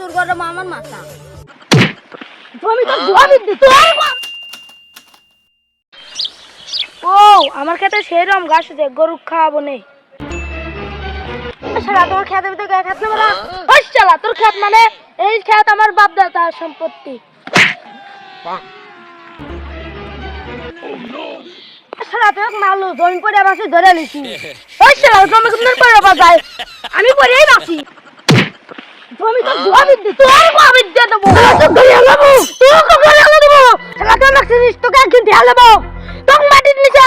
প্রচুর গরম আমার মাথা। তো ও, আমার খেতে সেরম ঘাস আছে, গরু খাওয়াবো নেই সারা তোমার খেতে ভিতরে গায়ে খাত না ওই শালা, তোর খেত মানে? এই খেত আমার বাপ দাদার সম্পত্তি। পরে পরে বাজায় আমি পরেই বাসি আমি তো গুয়া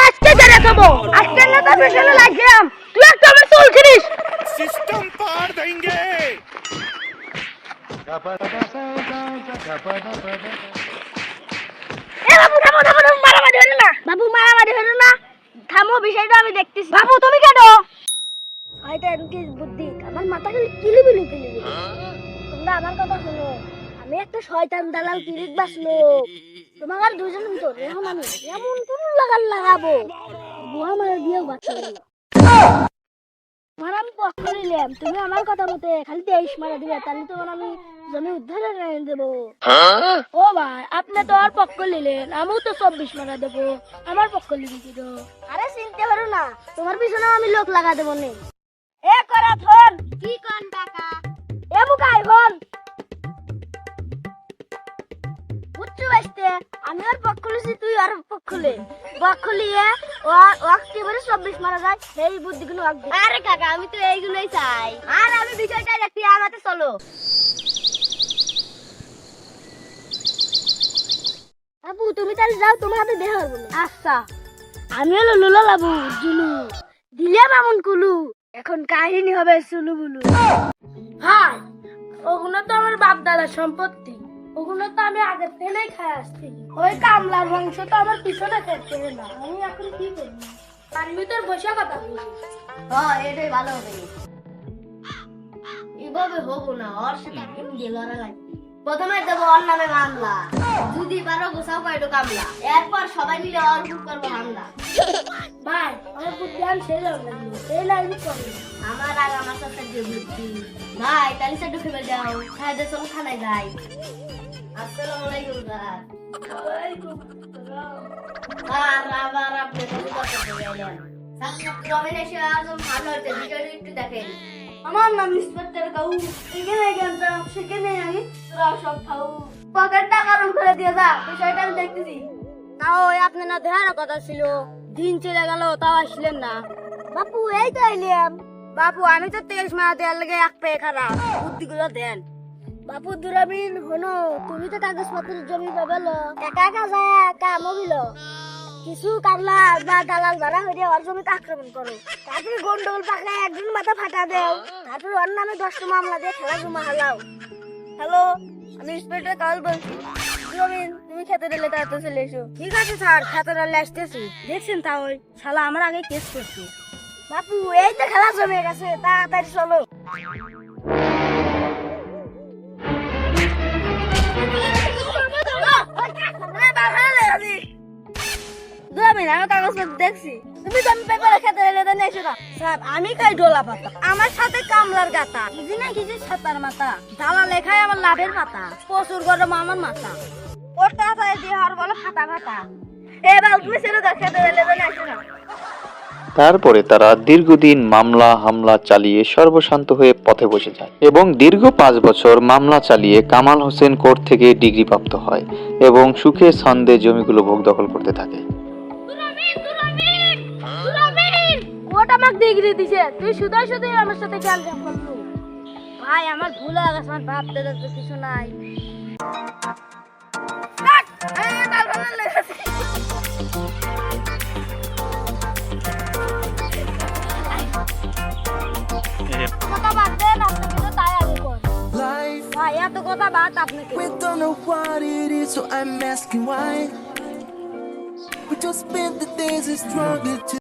আজকে জেরে দেব। আজকে না তো পেছনে বাবু মারামারি হলো না। বাবু মারামারি হলো না। থামো বিষয়টা আমি দেখতেছি। বাবু তুমি কেন বুদ্ধি? আমার মাথা খালি কিলিবিলি কিলিবিলি। তোমরা আমার কথা শোনো। আমি একটা শয়তান দালাল তোমার দুজন এখন আমি এমন কোন লাগাবো? বুয়া আমার বিয়েও বাচ্চা তোমার আমি তুমি আমার কথা মতে খালি তেইশ মারা দিবে তাহলে তোমার আমি জমি উদ্ধারে এনে দেবো। ও ভাই, আপনি তো আর পক্ষ নিলেন। আমিও তো চব্বিশ মারা দেবো। আমার পক্ষ দিল আরে চিনতে পারো না। তোমার পিছনে আমি লোক লাগা দেবো নে এ করা কি কোন এ আমি পক্ষ তুই ওয়াক্তি বলে চব্বিশ মারা যায় সেই বুদ্ধিগুলো আরে কাকা আমি তো এইগুলোই চাই। আর আমি বিষয়টা দেখি আমাতে চলো। আপু তুমি তাহলে যাও তোমার হাতে না আচ্ছা। আমি হলো লুলা লাবু জুলু। দিলাম এমন কুলু। এখন কাহিনী হবে সুলু বুলু ভাই ওগুলো তো আমার বাপ দাদার সম্পত্তি। ওগুলো তো আমি আগের থেকেই খাই আসছি। ওই কামলার মাংস তো আমার পিছনে খেতে না। আমি এখন কি করি তার ভিতর বসে কথা বলি। হ্যাঁ এটাই ভালো হবে। এভাবে হব না ওর সাথে এখন গেলারা লাগবে। প্রথমে দেবো ওর নামে মামলা যদি পারো গোসাও পাইটো কামলা। এরপর সবাই মিলে ওর বুক করব হামলা। ভাই আমার সেই লাগল এই লাইন করব আমার আর আমার সাথে যে বুদ্ধি। ভাই তালি সাইড ঢুকে যাও। খাই চলো খানায় যাই। আসসালামু আলাইকুম স্যার। আর আবার আপনি কথা বলেন সাক্ষাৎ রমেন এসে আজম ভালো হয়েছে। ভিডিওটি একটু দেখেন। আমার নাম ইন্সপেক্টর গাউ এখানে গেলাম সব খাও। আপনার কথা ছিল। দিন চলে গেল, তাও আসলেন না। বাপু, এই বাপু, আমি তো তেইশ মাস দেওয়ার লেগে তুমি তো কাগজপত্র জমি পাবেলো। একা একা যায় কিছু কামলা বা দালাল ভাড়া হয়ে ওর জমিতে আক্রমণ করো। তারপরে গন্ডগোল পাকায় একজন মাথা ফাটা দেও। তারপরে ওর নামে দশটা মামলা দিয়ে খেলা জমা হালাও। হ্যালো? আমি ইন্সপেক্টর কাল বলছি। রবিন, তুমি খেতে দিলে তাড়াতাড়ি চলে এসো। ঠিক আছে স্যার, খেতে দিলে আসতেছি। দেখছেন তা ওই শালা আমার আগে কেস করছে। বাপু, এই তো খেলা জমে গেছে, তাড়াতাড়ি চলো। দেখছি। তুমি তো আমি পেপারে খেতে এলে তো নেছো না। স্যার আমি খাই ডোলা পাতা। আমার সাথে কামলার গাতা। কিছু না কিছু ছাতার মাথা দালা লেখায় আমার লাভের পাতা প্রচুর গরম আমার মাথা ওর দিয়ে বলে ফাটা এবার তুমি সেটা খেতে এলে তো নেছো না। তারপরে তারা দীর্ঘদিন মামলা হামলা চালিয়ে সর্বশান্ত হয়ে পথে বসে যায় এবং দীর্ঘ পাঁচ বছর মামলা চালিয়ে কামাল হোসেন কোর্ট থেকে ডিগ্রি প্রাপ্ত হয় এবং সুখে ছন্দে জমিগুলো ভোগ দখল করতে থাকে। আমাকে ডিগ্রি দিছে। তুই শুধু শুধু আমার সাথে খেয়াল করলু ভাই আমার ভুল হয়ে গেছে আমার ভাবতে তো কিছু নাই। we don't know what it is, so I'm asking why. We just spend the days and struggle to